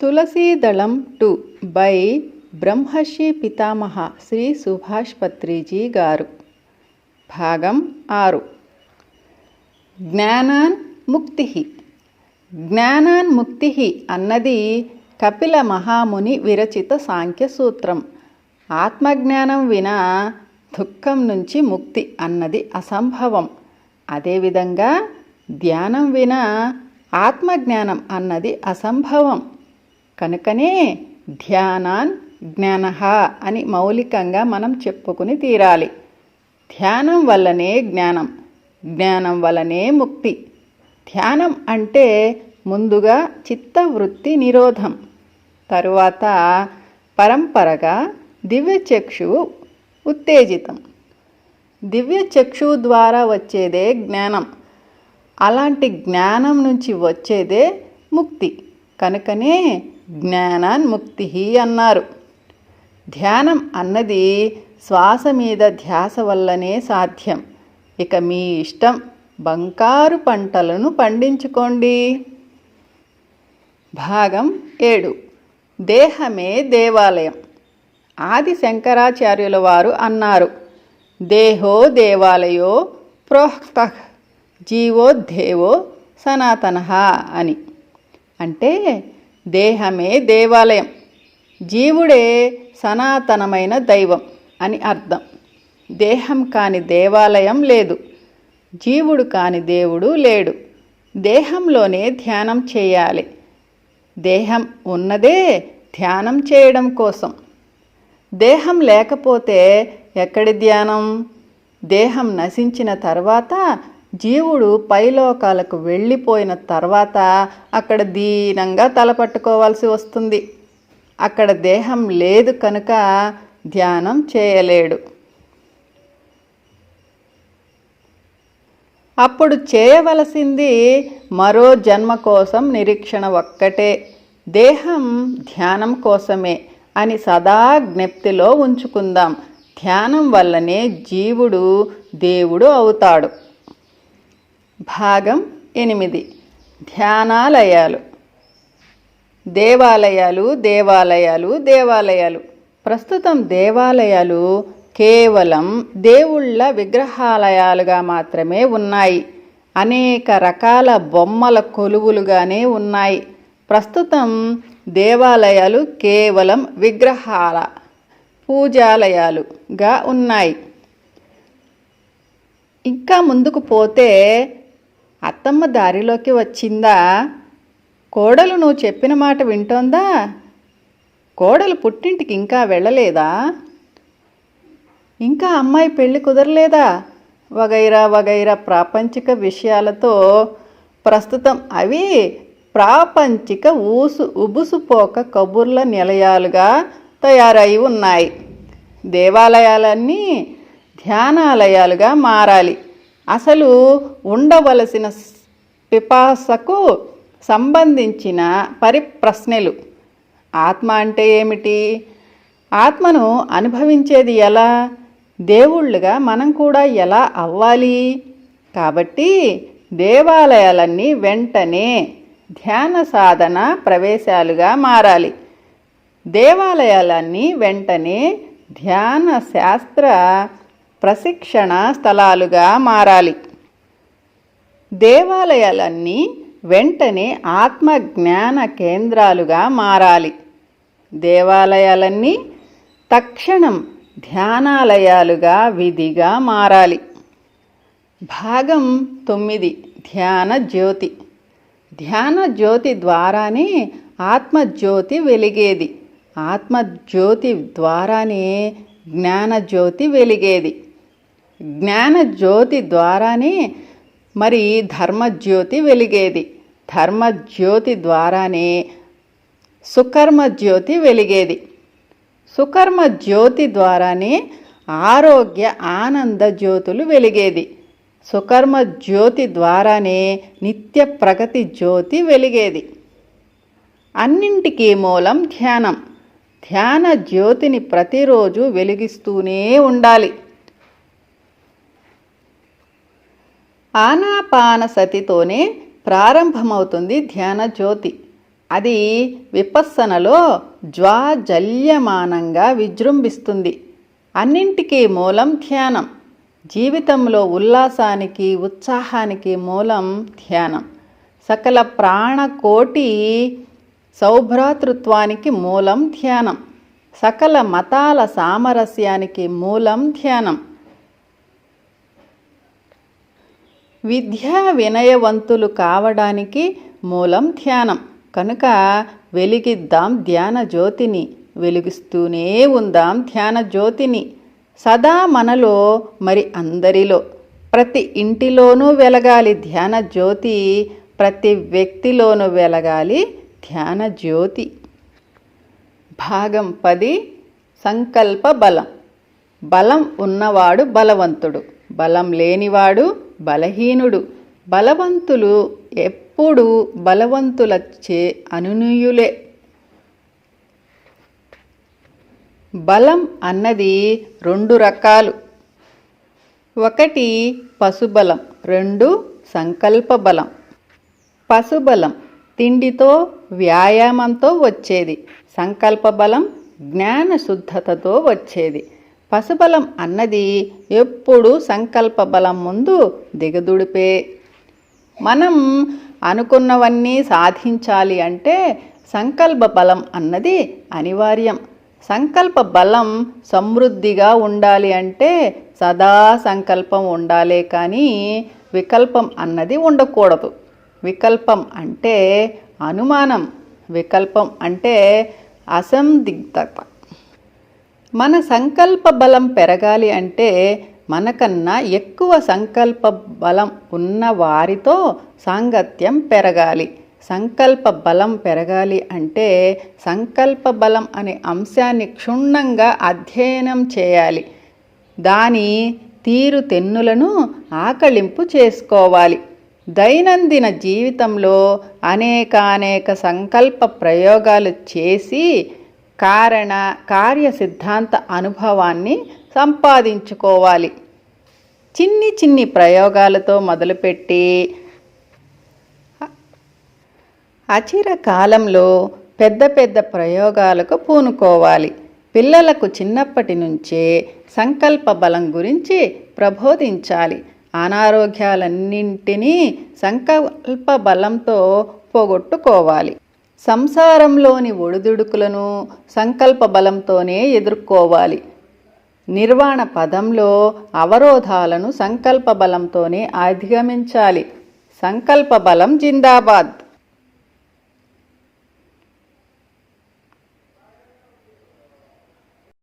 Tulasidalam to buy బ్రహ్మర్షి పితామహ శ్రీ సుభాష్ పత్రిజీ గారు భాగం ఆరు జ్ఞానాన్ ముక్తి జ్ఞానాన్ ముక్తి అన్నది కపిల మహాముని విరచిత సాంఖ్య సూత్రం ఆత్మజ్ఞానం వినా దుఃఖం నుంచి ముక్తి అన్నది అసంభవం అదేవిధంగా ధ్యానం వినా ఆత్మజ్ఞానం అన్నది అసంభవం కనుకనే ధ్యానాన్ జ్ఞాన అని మౌలికంగా మనం చెప్పుకుని తీరాలి. ధ్యానం వల్లనే జ్ఞానం జ్ఞానం వల్లనే ముక్తి. ధ్యానం అంటే ముందుగా చిత్తవృత్తి నిరోధం తరువాత పరంపరగా దివ్యచక్షువు ఉత్తేజితం. దివ్యచక్షువు ద్వారా వచ్చేదే జ్ఞానం. అలాంటి జ్ఞానం నుంచి వచ్చేదే ముక్తి. కనుకనే జ్ఞానాన్ముక్తి అన్నారు. ధ్యానం అన్నది శ్వాస మీద ధ్యాస వల్లనే సాధ్యం. ఇక మీ ఇష్టం బంకారు పంటలను పండించుకోండి. భాగం ఏడు. దేహమే దేవాలయం. ఆది శంకరాచార్యుల వారు అన్నారు. దేహో దేవాలయో ప్రోక్త దేవో సనాతన అని. అంటే దేహమే దేవాలయం. జీవుడే సనాతనమైన దైవం అని అర్థం. దేహం కాని దేవాలయం లేదు. జీవుడు కాని దేవుడు లేడు. దేహంలోనే ధ్యానం చేయాలి. దేహం ఉన్నదే ధ్యానం చేయడం కోసం. దేహం లేకపోతే ఎక్కడి ధ్యానం? దేహం నశించిన తర్వాత జీవుడు పైలోకాలకు వెళ్ళిపోయిన తర్వాత అక్కడ దీనంగా తలపట్టుకోవాల్సి వస్తుంది. అక్కడ దేహం లేదు కనుక ధ్యానం చేయలేడు. అప్పుడు చేయవలసింది మరో జన్మ కోసం నిరీక్షణ ఒక్కటే. దేహం ధ్యానం కోసమే అని సదా జ్ఞప్తిలో ఉంచుకుందాం. ధ్యానం వల్లనే జీవుడు దేవుడు అవుతాడు. భాగం ఎనిమిది. ధ్యానాలయాలు. దేవాలయాలు దేవాలయాలు దేవాలయాలు. ప్రస్తుతం దేవాలయాలు కేవలం దేవుళ్ళ విగ్రహాలయాలుగా మాత్రమే ఉన్నాయి. అనేక రకాల బొమ్మల కొలువులుగానే ఉన్నాయి. ప్రస్తుతం దేవాలయాలు కేవలం విగ్రహాల పూజాలయాలుగా ఉన్నాయి. ఇంకా ముందుకు పోతే అత్తమ్మ దారిలోకి వచ్చిందా? కోడలు నువ్వు చెప్పిన మాట వింటోందా? కోడలు పుట్టింటికి ఇంకా వెళ్ళలేదా? ఇంకా అమ్మాయి పెళ్ళి కుదరలేదా? వగైరా వగైరా ప్రాపంచిక విషయాలతో ప్రస్తుతం అవి ప్రాపంచిక ఊసు ఉబుసుపోక కబుర్ల నిలయాలుగా తయారై ఉన్నాయి. దేవాలయాలన్నీ ధ్యానాలయాలుగా మారాలి. అసలు ఉండవలసిన పిపాసకు సంబంధించిన పరిప్రశ్నలు. ఆత్మ అంటే ఏమిటి? ఆత్మను అనుభవించేది ఎలా? దేవుళ్ళుగా మనం కూడా ఎలా అవ్వాలి? కాబట్టి దేవాలయాలన్నీ వెంటనే ధ్యాన సాధన ప్రవేశాలుగా మారాలి. దేవాలయాలన్నీ వెంటనే ధ్యాన శాస్త్ర ప్రశిక్షణ స్థలాలుగా మారాలి. దేవాలయాలన్నీ వెంటనే ఆత్మ జ్ఞాన కేంద్రాలుగా మారాలి. దేవాలయాలన్నీ తక్షణం ధ్యానాలయాలుగా విధిగా మారాలి. భాగం తొమ్మిది ధ్యాన జ్యోతి. ధ్యాన జ్యోతి ద్వారానే ఆత్మజ్యోతి వెలిగేది. ఆత్మజ్యోతి ద్వారానే జ్ఞానజ్యోతి వెలిగేది. జ్ఞానజ్యోతి ద్వారానే మరి ధర్మజ్యోతి వెలిగేది. ధర్మజ్యోతి ద్వారానే సుకర్మ జ్యోతి వెలిగేది. సుకర్మ జ్యోతి ద్వారానే ఆరోగ్య ఆనంద జ్యోతులు వెలిగేది. సుకర్మ జ్యోతి ద్వారానే నిత్య ప్రగతి జ్యోతి వెలిగేది. అన్నింటికీ మూలం ధ్యానం. ధ్యాన జ్యోతిని ప్రతిరోజు వెలిగిస్తూనే ఉండాలి. ఆనాపాన సతితోనే ప్రారంభమవుతుంది ధ్యాన జ్యోతి. అది విపస్సనలో జ్వాజల్యమానంగా విజృంభిస్తుంది. అన్నింటికీ మూలం ధ్యానం. జీవితంలో ఉల్లాసానికి ఉత్సాహానికి మూలం ధ్యానం. సకల ప్రాణకోటి సౌభ్రాతృత్వానికి మూలం ధ్యానం. సకల మతాల సామరస్యానికి మూలం ధ్యానం. విద్యా వినయవంతులు కావడానికి మూలం ధ్యానం. కనుక వెలిగిద్దాం ధ్యాన జ్యోతిని. వెలిగిస్తూనే ఉందాం ధ్యాన జ్యోతిని. సదా మనలో మరి అందరిలో. ప్రతి ఇంటిలోనూ వెలగాలి ధ్యాన జ్యోతి. ప్రతి వ్యక్తిలోనూ వెలగాలి ధ్యాన జ్యోతి. భాగం పది సంకల్ప బలం. బలం ఉన్నవాడు బలవంతుడు. బలం లేనివాడు బలహీనుడు. బలవంతులు ఎప్పుడు బలవంతులచ్చే అనునీయులే. బలం అన్నది రెండు రకాలు. ఒకటి పశుబలం రెండు సంకల్ప బలం పశుబలం తిండితో వ్యాయామంతో వచ్చేది. సంకల్ప బలం జ్ఞాన శుద్ధతతో వచ్చేది. పశుబలం అన్నది ఎప్పుడు సంకల్ప బలం ముందు దిగదుడిపే. మనం అనుకున్నవన్నీ సాధించాలి అంటే సంకల్ప బలం అన్నది అనివార్యం. సంకల్ప బలం సమృద్ధిగా ఉండాలి అంటే సదా సంకల్పం ఉండాలే కానీ వికల్పం అన్నది ఉండకూడదు. వికల్పం అంటే అనుమానం. వికల్పం అంటే అసందిగ్ధత. మన సంకల్ప బలం పెరగాలి అంటే మనకన్నా ఎక్కువ సంకల్ప బలం ఉన్న వారితో సాంగత్యం పెరగాలి. సంకల్ప బలం పెరగాలి అంటే సంకల్ప బలం అనే అంశాన్ని క్షుణ్ణంగా అధ్యయనం చేయాలి. దాని తీరు తెన్నులను ఆకళింపు చేసుకోవాలి. దైనందిన జీవితంలో అనేకానేక సంకల్ప ప్రయోగాలు చేసి కారణ కార్య సిద్ధాంత అనుభవాన్ని సంపాదించుకోవాలి. చిన్ని చిన్ని ప్రయోగాలతో మొదలుపెట్టి అచిర కాలంలో పెద్ద పెద్ద ప్రయోగాలకు పూనుకోవాలి. పిల్లలకు చిన్నప్పటి నుంచే సంకల్ప బలం గురించి ప్రబోధించాలి. అనారోగ్యాలన్నింటినీ సంకల్ప బలంతో పోగొట్టుకోవాలి. సంసారంలోని ఒడిదుడుకులను సంకల్ప బలంతోనే ఎదుర్కోవాలి. నిర్వాణ పదంలో అవరోధాలను సంకల్ప బలంతోనే అధిగమించాలి. సంకల్ప బలం జిందాబాద్.